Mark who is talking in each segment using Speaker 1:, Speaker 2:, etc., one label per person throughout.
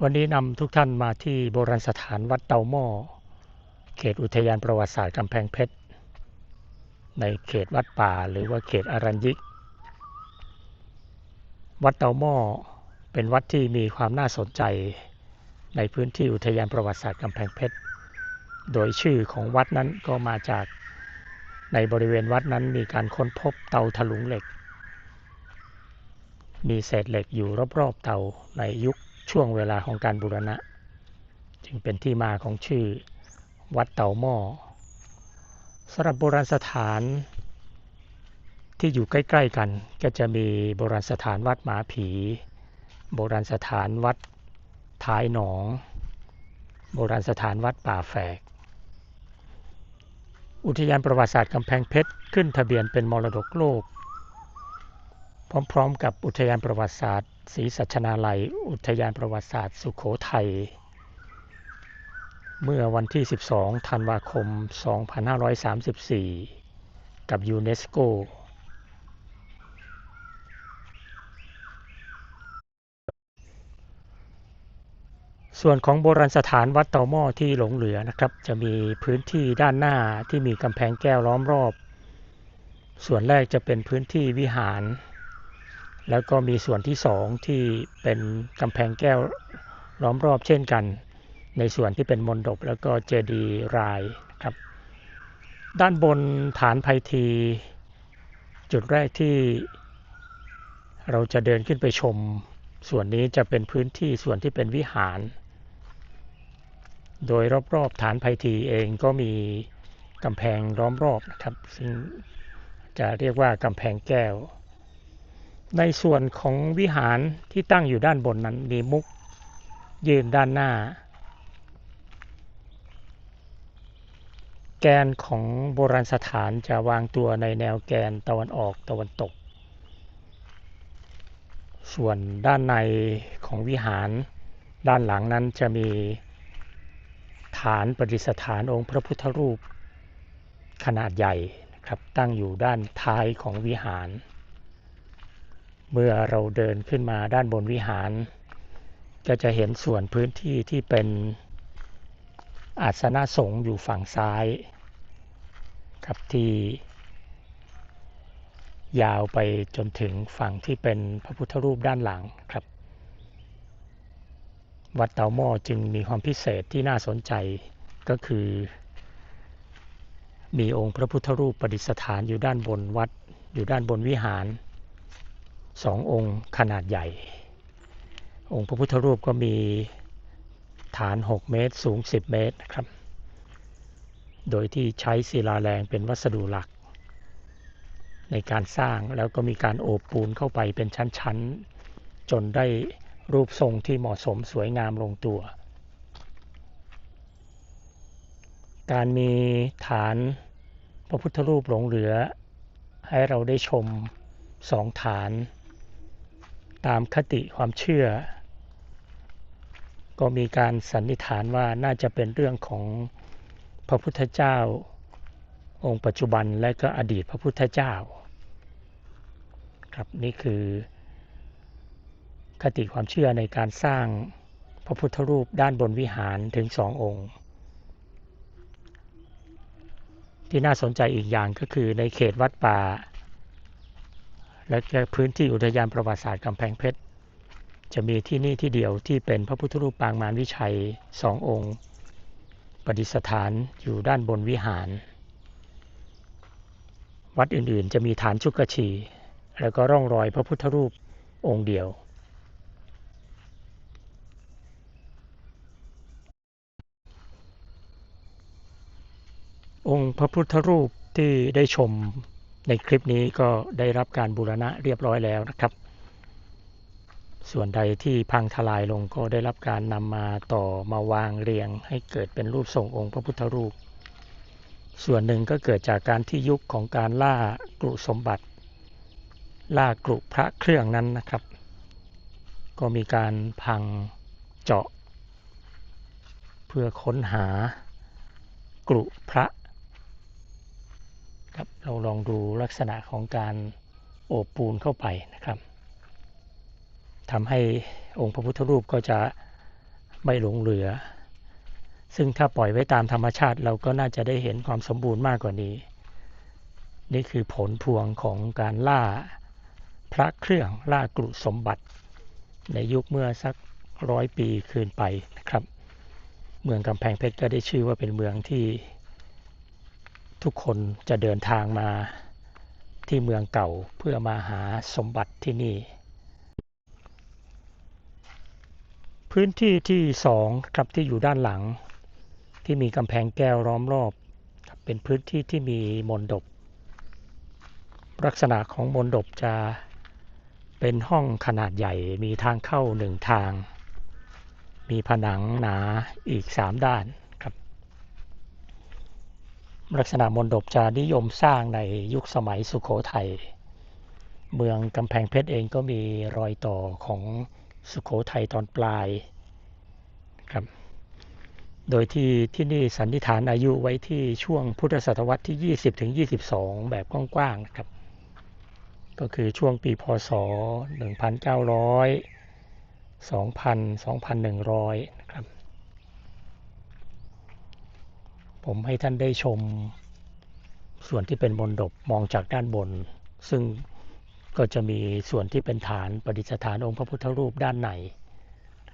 Speaker 1: วันนี้นำทุกท่านมาที่โบราณสถานวัดเตาหม้อ เขตอุทยานประวัติศาสตร์กำแพงเพชร ในเขตวัดป่าหรือว่าเขตอรัญญิก วัดเตาหม้อเป็นวัดที่มีความน่าสนใจในพื้นที่อุทยานประวัติศาสตร์กำแพงเพชร โดยชื่อของวัดนั้นก็มาจากในบริเวณวัดนั้นมีการค้นพบเตาถลุงเหล็ก มีเศษเหล็กอยู่รอบๆเตาในยุค ช่วงเวลาของการบูรณะ จึงเป็นที่มาของชื่อวัดเตาหม้อสำหรับโบราณสถานที่อยู่ใกล้ ๆ กันก็จะมีโบราณสถานวัดหมาผี โบราณสถานวัดท้ายหนอง โบราณสถานวัดป่าแฝก อุทยานประวัติศาสตร์กำแพงเพชรขึ้นทะเบียนเป็นมรดกโลก พร้อม ๆ กับอุทยานประวัติศาสตร์ ศรีสัชนาลัย อุทยานประวัติศาสตร์ สุขโขทัย เมื่อวันที่ 12 ธันวาคม 2534 กับยูเนสโกส่วนของโบราณสถานวัดเตาหม้อที่หลงเหลือนะครับ จะมีพื้นที่ด้านหน้าที่มีกำแพงแก้วล้อมรอบ ส่วนแรกจะเป็นพื้นที่วิหาร แล้วก็มีส่วนที่สองที่เป็นกำแพงแก้วล้อมรอบเช่นกัน ในส่วนที่เป็นมณฑปแล้วก็เจดีย์รายครับ ด้านบนฐานไพที จุดแรกที่เราจะเดินขึ้นไปชม ส่วนนี้จะเป็นพื้นที่ส่วนที่เป็นวิหาร โดยรอบๆฐานไพทีเองก็มีกำแพงล้อมรอบนะครับ ซึ่งจะเรียกว่ากำแพงแก้ว ในส่วนของวิหารที่ตั้งอยู่ด้านบนนั้นมีมุกยืนด้านหน้า แกนของโบราณสถานจะวางตัวในแนวแกนตะวันออกตะวันตก ส่วนด้านในของวิหารด้านหลังนั้นจะมีฐานประดิษฐานองค์พระพุทธรูปขนาดใหญ่นะครับตั้งอยู่ด้านท้ายของวิหาร เมื่อเราเดินขึ้นมาด้านบนวิหาร ก็จะเห็นส่วนพื้นที่ที่เป็นอาสนะสงฆ์อยู่ฝั่งซ้ายครับที่ยาวไปจนถึงฝั่งที่เป็นพระพุทธรูปด้านหลังครับ วัดเตาหม้อจึงมีความพิเศษที่น่าสนใจก็คือ มีองค์พระพุทธรูปประดิษฐานอยู่ด้านบนวัดอยู่ด้านบนวิหาร สององค์ขนาดใหญ่ องค์พระพุทธรูปก็มีฐาน 6 เมตรสูง 10 เมตรนะครับ โดยที่ใช้ศิลาแรงเป็นวัสดุหลัก ในการสร้างแล้วก็มีการโอบปูนเข้าไปเป็นชั้นๆ จนได้รูปทรงที่เหมาะสมสวยงามลงตัว การมีฐานพระพุทธรูปหลงเหลือ ให้เราได้ชมสองฐาน ตามคติความเชื่อ ก็มีการสันนิษฐานว่าน่าจะเป็นเรื่องของพระพุทธเจ้า องค์ปัจจุบันและก็อดีตพระพุทธเจ้า ครับนี่คือคติความเชื่อในการสร้างพระพุทธรูปด้านบนวิหารถึงสององค์ ที่น่าสนใจอีกอย่างก็คือในเขตวัดป่า และพื้นที่อุทยานประวัติศาสตร์กำแพงเพชร จะมีที่นี่ที่เดียวที่เป็นพระพุทธรูปปางมารวิชัยสององค์ ประดิษฐานอยู่ด้านบนวิหาร วัดอื่นๆ จะมีฐานชุกชี แล้วก็ร่องรอยพระพุทธรูปองค์เดียวองค์พระพุทธรูปที่ได้ชม ในคลิปนี้ก็ได้รับการบูรณะเรียบร้อยแล้วนะครับ ส่วนใดที่พังทลายลงก็ได้รับการนำมาต่อมาวางเรียง ให้เกิดเป็นรูปทรงองค์พระพุทธรูป ส่วนหนึ่งก็เกิดจากการที่ยุคของการล่ากรุสมบัติ ล่ากรุพระเครื่องนั้นนะครับ ก็มีการพังเจาะ เพื่อค้นหากรุพระ ครับเราลองดูลักษณะของการโอบปูนเข้าไปนะครับทำให้องค์พระพุทธรูปก็จะไม่หลงเหลือ ซึ่งถ้าปล่อยไว้ตามธรรมชาติ เราก็น่าจะได้เห็นความสมบูรณ์มากกว่านี้ นี่คือผลพวงของการล่าพระเครื่องล่ากรุสมบัติ ในยุคเมื่อสักร้อยปีคืนไปนะครับ เมืองกำแพงเพชรก็ได้ชื่อว่าเป็นเมืองที่ ทุกคนจะเดินทางมาที่เมืองเก่าเพื่อมาหาสมบัติที่นี่ พื้นที่ที่สองครับที่อยู่ด้านหลัง ที่มีกำแพงแก้วล้อมรอบ เป็นพื้นที่ที่มีมนดบ ลักษณะของมนดบจะเป็นห้องขนาดใหญ่มีทางเข้าหนึ่งทาง มีผนังหนาอีกสามด้าน ลักษณะมนดบจะนิยมสร้างในยุคสมัยสุขโขทัย เมืองกำแพงเพชรเองก็มีรอยต่อของสุขโขทัยตอนปลายครับ โดยที่ที่นี่สันนิษฐานอายุไว้ที่ช่วงพุทธศตวรรษที่ 20ถึง22 แบบกว้างๆนะครับ ก็คือช่วงปีพศ 1900 2,000 2,100 นะครับ ผมให้ท่านได้ชมส่วนที่เป็นมนดบมองจากด้านบน ซึ่งก็จะมีส่วนที่เป็นฐานประดิษฐานองค์พระพุทธรูปด้านใน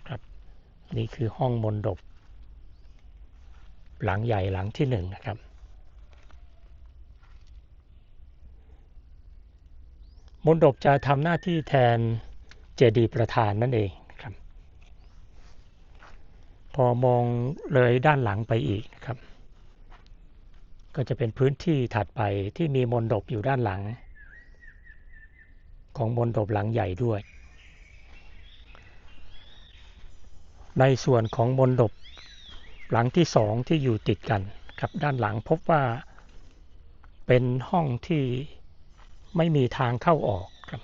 Speaker 1: ครับนี่คือห้องมนดบ หลังใหญ่หลังที่หนึ่งนะครับ มนดบจะทำหน้าที่แทนเจดีย์ประธานนั่นเองครับ พอมองเลยด้านหลังไปอีกนะครับ ก็จะเป็นพื้นที่ถัดไปที่มีมนดบอยู่ด้านหลัง ของมนดบหลังใหญ่ด้วย ในส่วนของมนดบหลังที่สองที่อยู่ติดกันครับด้านหลังพบว่าเป็นห้องที่ไม่มีทางเข้าออกครับ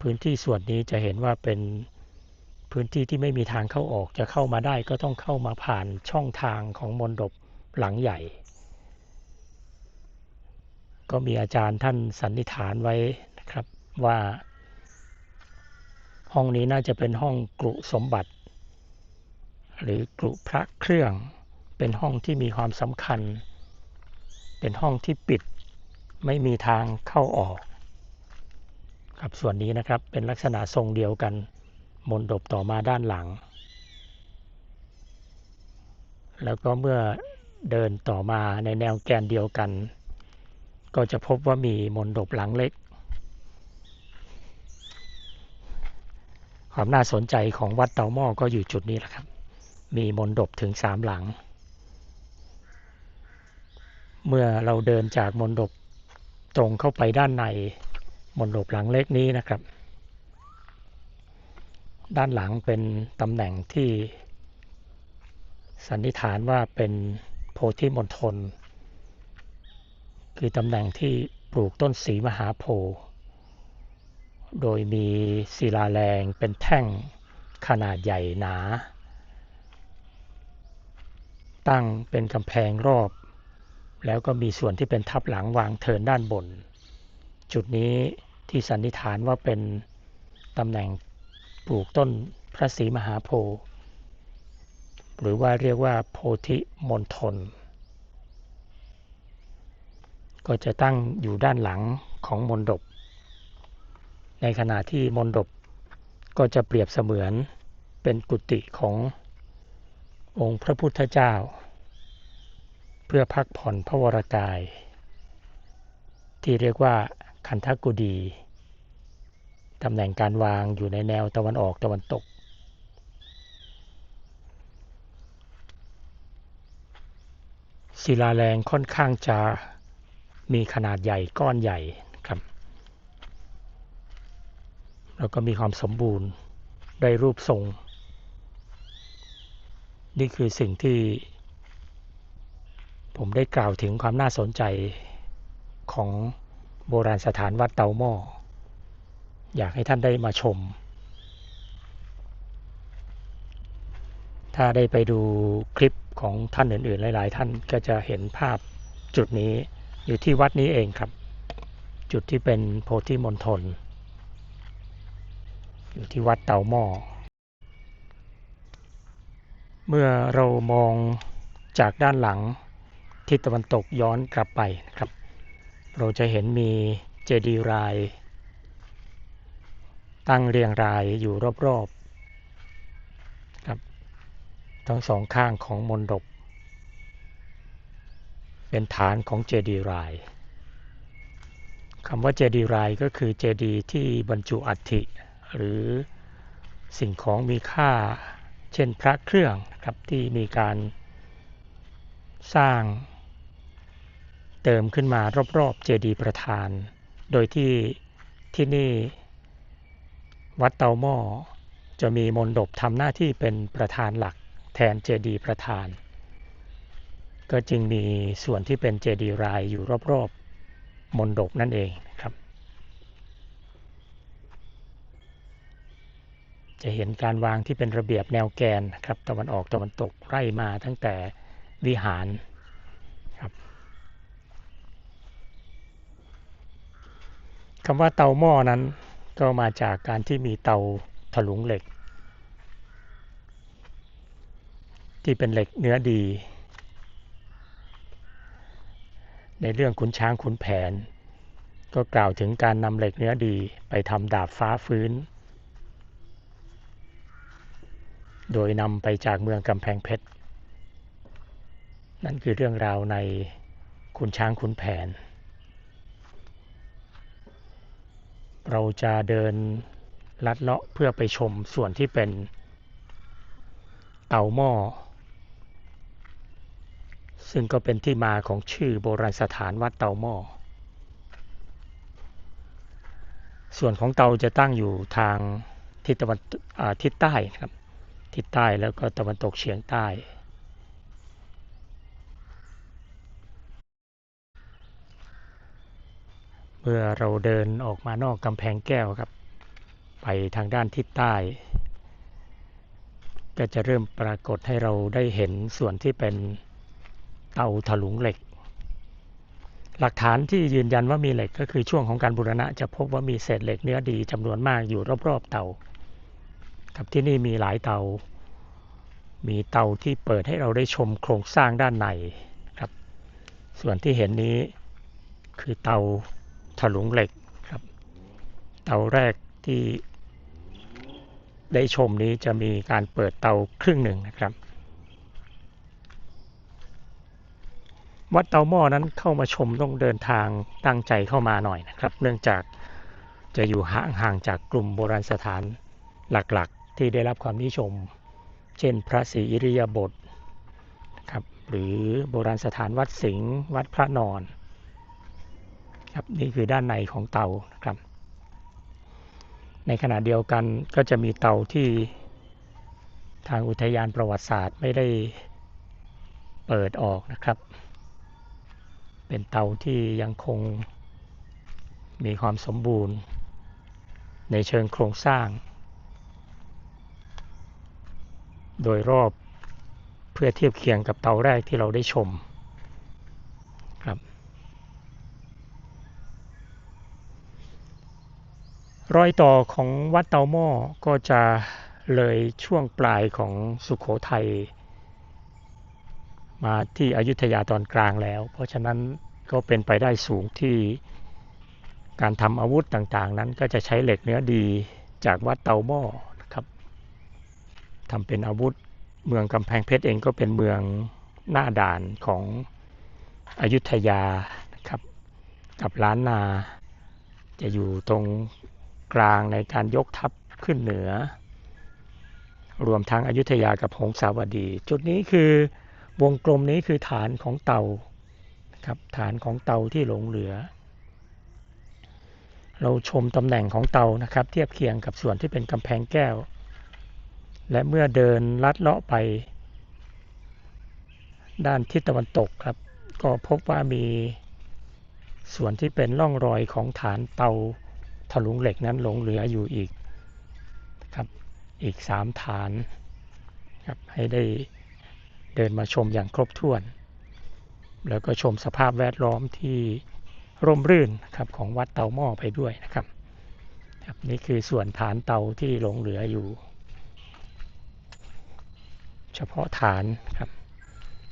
Speaker 1: พื้นที่ส่วนนี้จะเห็นว่าเป็นพื้นที่ที่ไม่มีทางเข้าออกจะเข้ามาได้ก็ต้องเข้ามาผ่านช่องทางของมนดบหลังใหญ่ ก็มีอาจารย์ท่านสันนิษฐานไว้นะครับว่า ห้องนี้น่าจะเป็นห้องกรุสมบัติ หรือกรุพระเครื่อง เป็นห้องที่มีความสำคัญ เป็นห้องที่ปิดไม่มีทางเข้าออกครับส่วนนี้นะครับเป็นลักษณะทรงเดียวกันมนดบต่อมาด้านหลัง แล้วก็เมื่อเดินต่อมาในแนวแกนเดียวกัน ก็จะพบว่ามีมนดบหลังเล็ก ความน่าสนใจของวัดเตาหม้อก็อยู่จุดนี้แหละครับ มีมนดบถึงสามหลัง เมื่อเราเดินจากมนดบตรงเข้าไปด้านในมนดบหลังเล็กนี้นะครับ ด้านหลังเป็นตำแหน่งที่สันนิษฐานว่าเป็นโพธิมณฑล คือตำแหน่งที่ปลูกต้นสีมหาโพธิ์โดยมีศิลาแรงเป็นแท่งขนาดใหญ่หนา ตั้งเป็นกำแพงรอบ แล้วก็มีส่วนที่เป็นทับหลังวางเทินด้านบน จุดนี้ที่สันนิษฐานว่าเป็นตำแหน่งปลูกต้นพระศรีมหาโพธิ์หรือว่าเรียกว่าโพธิมณฑล ก็จะตั้งอยู่ด้านหลังของมนดบ ในขณะที่มนดบก็จะเปรียบเสมือนเป็นกุฏิขององค์พระพุทธเจ้า เพื่อพักผ่อนพระวรากาย ที่เรียกว่าคันธกุดีตำแหน่งการวางอยู่ในแนวตะวันออกตะวันตก ศิลาแรงค่อนข้างจะ มีขนาดใหญ่ก้อนใหญ่ครับ แล้วก็มีความสมบูรณ์ได้รูปทรง นี่คือสิ่งที่ ผมได้กล่าวถึงความน่าสนใจของโบราณสถานวัดเตาหม้อ อยากให้ท่านได้มาชม ถ้าได้ไปดูคลิปของท่านอื่นๆ หลาย ๆ ท่านก็จะเห็นภาพจุดนี้ อยู่ที่วัดนี้เองครับ จุดที่เป็นโพธิมณฑลอยู่ที่วัดเตาหม้อ เมื่อเรามองจากด้านหลังทิศตะวันตกย้อนกลับไปนะครับ เราจะเห็นมีเจดีย์ราย ตั้งเรียงรายอยู่รอบๆครับทั้งสองข้างของมณฑป เป็นฐานของเจดีย์รายคำว่าเจดีย์รายก็คือเจดีย์ที่บรรจุอัฐิหรือสิ่งของมีค่า เช่นพระเครื่องครับที่มีการสร้างเติมขึ้นมารอบๆเจดีย์ประธาน โดยที่ที่นี่วัดเตาหม้อจะมีมนดบทำหน้าที่เป็นประธานหลักแทนเจดีย์ประธาน ก็จึงมีส่วนที่เป็นเจดีย์รายอยู่รอบๆมนดบนั่นเองนะครับ จะเห็นการวางที่เป็นระเบียบแนวแกนนะครับตะวันออกตะวันตกไล่มาตั้งแต่วิหารครับคำว่าเตาหม้อนั้นก็มาจากการที่มีเตาถลุงเหล็ก ที่เป็นเหล็กเนื้อดี ในเรื่องขุนช้างขุนแผน ก็กล่าวถึงการนำเหล็กเนื้อดีไปทำดาบฟ้าฟื้น โดยนำไปจากเมืองกำแพงเพชร นั่นคือเรื่องราวในขุนช้างขุนแผน เราจะเดินลัดเลาะเพื่อไปชมส่วนที่เป็นเตาหม้อ ซึ่งก็เป็นที่มาของชื่อโบราณสถานวัดเตาหม้อ ส่วนของเตาจะตั้งอยู่ทางทิศตะวันทิศใต้ครับ ทิศใต้แล้วก็ตะวันตกเฉียงใต้ เมื่อเราเดินออกมานอกกำแพงแก้วครับ ไปทางด้านทิศใต้ ก็จะเริ่มปรากฏให้เราได้เห็นส่วนที่เป็น เตาถลุงเหล็ก หลักฐานที่ยืนยันว่ามีเหล็กก็คือช่วงของการบูรณะจะพบว่ามีเศษเหล็กเนื้อดีจำนวนมากอยู่รอบๆเตาครับที่นี่มีหลายเตา มีเตาที่เปิดให้เราได้ชมโครงสร้างด้านในครับ ส่วนที่เห็นนี้คือเตาถลุงเหล็กครับ เตาแรกที่ได้ชมนี้จะมีการเปิดเตาครึ่งหนึ่งนะครับ วัดเตาหม้อนั้นเข้ามาชมต้องเดินทางตั้งใจเข้ามาหน่อยนะครับ เนื่องจากจะอยู่ห่างๆจากกลุ่มโบราณสถานหลักๆ ที่ได้รับความนิยม เช่นพระศรีอิริยาบถครับหรือโบราณสถานวัดสิงห์วัดพระนอนครับนี่คือด้านในของเตานะครับ ในขณะเดียวกันก็จะมีเตาที่ทางอุทยานประวัติศาสตร์ไม่ได้เปิดออกนะครับ เป็นเตาที่ยังคงมีความสมบูรณ์ ในเชิงโครงสร้าง โดยรอบเพื่อเทียบเคียงกับเตาแรกที่เราได้ชมครับรอยต่อของวัดเตาหม้อก็จะเลยช่วงปลายของสุขโขทัย มาที่อยุธยาตอนกลางแล้ว เพราะฉะนั้นก็เป็นไปได้สูงที่การทำอาวุธต่างๆ นั้นก็จะใช้เหล็กเนื้อดีจากวัดเตาหม้อนะครับทำเป็นอาวุธเมืองกำแพงเพชรเองก็เป็นเมืองหน้าด่านของอยุธยานะครับ กับล้านนา จะอยู่ตรงกลางในการยกทัพขึ้นเหนือ รวมทั้งอยุธยากับหงสาวดี จุดนี้คือ วงกลมนี้คือฐานของเตาครับฐานของเตาที่หลงเหลือ เราชมตำแหน่งของเตานะครับ เทียบเคียงกับส่วนที่เป็นกำแพงแก้ว และเมื่อเดินลัดเลาะไป ด้านทิศตะวันตกครับ ก็พบว่ามีส่วนที่เป็นร่องรอยของฐานเตาถลุงเหล็กนั้นหลงเหลืออยู่อีกครับอีกสามฐานครับให้ได้ เดินมาชมอย่างครบถ้วน แล้วก็ชมสภาพแวดล้อมที่ร่มรื่นครับของวัดเตาหม้อไปด้วยนะครับครับนี่คือส่วนฐานเตาที่หลงเหลืออยู่ เฉพาะฐานครับ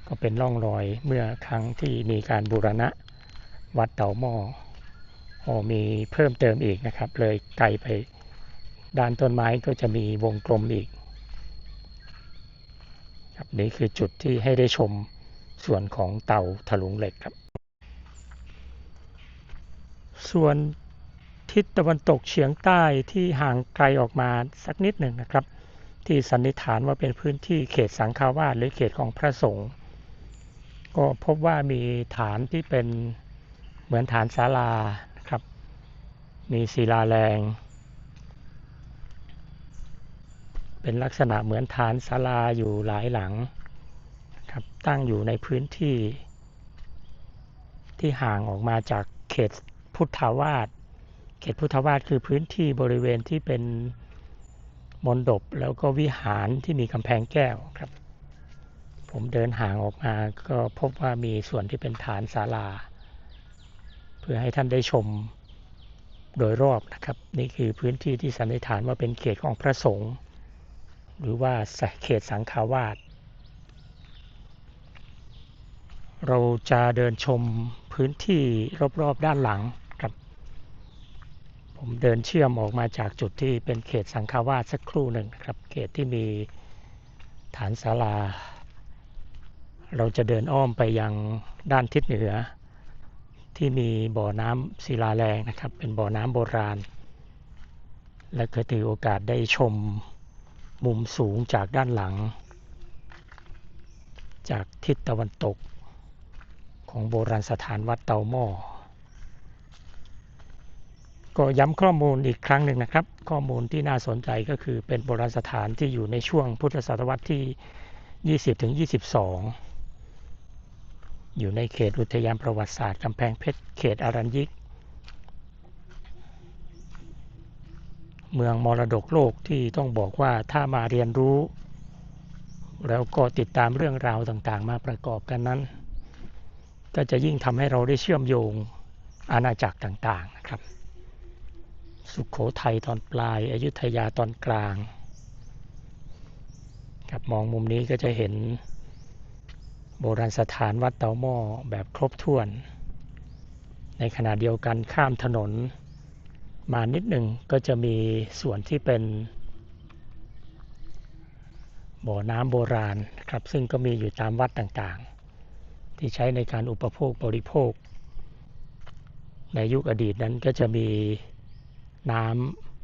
Speaker 1: ก็เป็นร่องรอยเมื่อครั้งที่มีการบูรณะวัดเตาหม้อโอ้มีเพิ่มเติมอีกนะครับ เลยไกลไปด้านต้นไม้ก็จะมีวงกลมอีก ครับนี่คือจุดที่ให้ได้ชมส่วนของเตาถลุงเหล็กครับ ส่วนทิศตะวันตกเฉียงใต้ที่ห่างไกลออกมาสักนิดหนึ่งนะครับ ที่สันนิษฐานว่าเป็นพื้นที่เขตสังฆาวาสหรือเขตของพระสงฆ์ก็พบว่ามีฐานที่เป็นเหมือนฐานศาลานะครับ มีศิลาแรง เป็นลักษณะเหมือนฐานศาลาอยู่หลายหลังครับตั้งอยู่ในพื้นที่ ที่ห่างออกมาจากเขตพุทธาวาสเขตพุทธวาสคือพื้นที่บริเวณที่เป็นมณฑปแล้วก็วิหารที่มีกำแพงแก้วครับ ผมเดินห่างออกมาก็พบว่ามีส่วนที่เป็นฐานศาลา เพื่อให้ท่านได้ชมโดยรอบนะครับ นี่คือพื้นที่ที่สันนิษฐานว่าเป็นเขตของพระสงฆ์ หรือว่าเขตสังฆาวาสเราจะเดินชมพื้นที่รอบๆด้านหลังครับ ผมเดินเชื่อมออกมาจากจุดที่เป็นเขตสังฆาวาสสักครู่หนึ่งครับ เขตที่มีฐานศาลา เราจะเดินอ้อมไปยังด้านทิศเหนือ ที่มีบ่อน้ำศิลาแรงนะครับ เป็นบ่อน้ำโบราณ และเคยถือโอกาสได้ชม มุมสูงจากด้านหลัง จากทิศตะวันตก ของโบราณสถานวัดเตาหม้อก็ย้ำข้อมูลอีกครั้งหนึ่งนะครับ ข้อมูลที่น่าสนใจก็คือเป็นโบราณสถานที่อยู่ในช่วงพุทธศตวรรษที่ 20ถึง22 อยู่ในเขตอุทยานประวัติศาสตร์กำแพงเพชรเขตอารัญยิก เมืองมรดกโลกที่ต้องบอกว่าถ้ามาเรียนรู้ แล้วก็ติดตามเรื่องราวต่างๆ มาประกอบกันนั้น ก็จะยิ่งทำให้เราได้เชื่อมโยงอาณาจักรต่างๆนะครับ สุขโขทัยตอนปลายอายุทยาตอนกลางครับมองมุมนี้ก็จะเห็นโบราณสถานวัดเตาหม้อแบบครบถ้วน ในขณะเดียวกันข้ามถนน มานิดหนึ่งก็จะมีส่วนที่เป็นบ่อน้ำโบราณครับซึ่งก็มีอยู่ตามวัดต่างๆ ที่ใช้ในการอุปโภคบริโภค ในยุคอดีตนั้นก็จะมีน้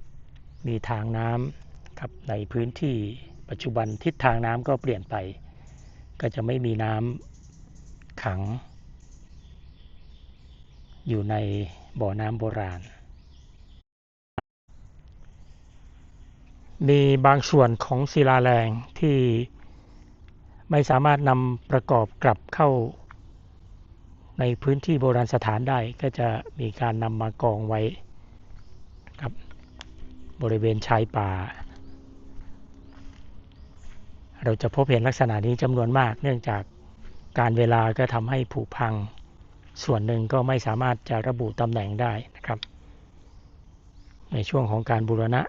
Speaker 1: ำมีทางน้ำครับในพื้นที่ปัจจุบันทิศทางน้ำก็เปลี่ยนไป ก็จะไม่มีน้ำขัง อยู่ในบ่อน้ำโบราณ มีบางส่วนของศิลาแรงที่ไม่สามารถนำประกอบกลับเข้า ในพื้นที่โบราณสถานได้ก็จะมีการนำมากองไว้ครับบริเวณชายป่า เราจะพบเห็นลักษณะนี้จำนวนมาก เนื่องจากการเวลาก็ทำให้ผุพัง ส่วนหนึ่งก็ไม่สามารถจะระบุตำแหน่งได้นะครับ ในช่วงของการบูรณะ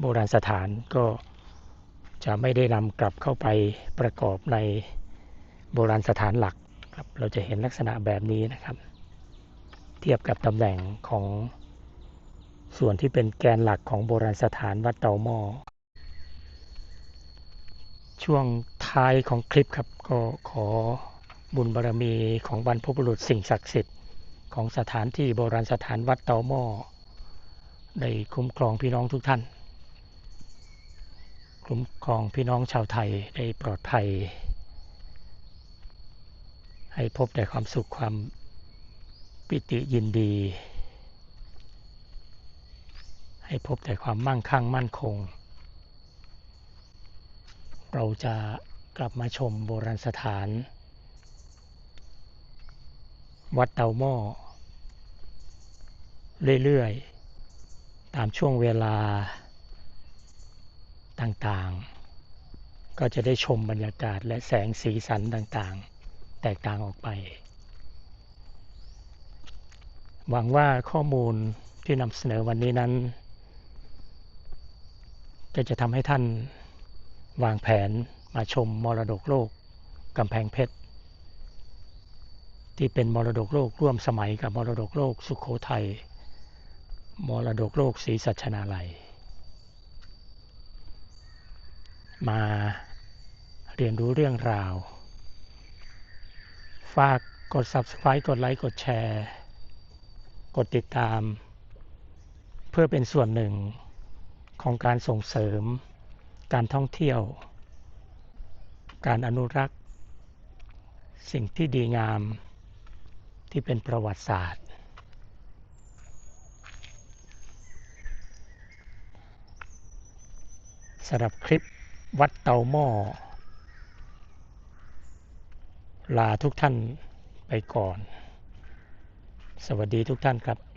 Speaker 1: โบราณสถานก็จะไม่ได้นำกลับเข้าไปประกอบในโบราณสถานหลักครับเราจะเห็นลักษณะแบบนี้นะครับ เทียบกับตำแหน่งของส่วนที่เป็นแกนหลักของโบราณสถานวัดเตาหม้อช่วงท้ายของคลิปครับก็ขอบุญบารรมีของบรรพบุรุษสิ่งศักดิ์สิทธิ์ของสถานที่โบราณสถานวัดเตาหม้อได้คุ้มครองพี่น้องทุกท่าน คุ้มครองพี่น้องชาวไทยได้ปลอดภัย ให้พบแต่ความสุขความปิติยินดี ให้พบแต่ความมั่งคั่งมั่นคง เราจะกลับมาชมโบราณสถาน วัดเตาหม้อ เรื่อย ๆ ตามช่วงเวลา ต่างๆ ก็จะได้ชมบรรยากาศและแสงสีสันต่างๆ แตกต่างออกไป หวังว่าข้อมูลที่นำเสนอวันนี้นั้นก็จะทำให้ท่านวางแผนมาชมมรดกโลกกำแพงเพชร ที่เป็นมรดกโลกร่วมสมัยกับมรดกโลกสุขโขทัยมรดกโลกศรีสัชนาลัย มาเรียนรู้เรื่องราว ฝากกด subscribe กดไลค์ กดแชร์ กดติดตาม เพื่อเป็นส่วนหนึ่งของการส่งเสริม การท่องเที่ยว การอนุรักษ์ สิ่งที่ดีงามที่เป็นประวัติศาสตร์ สำหรับคลิป วัดเตาหม้อ ลาทุกท่านไปก่อน สวัสดีทุกท่านครับ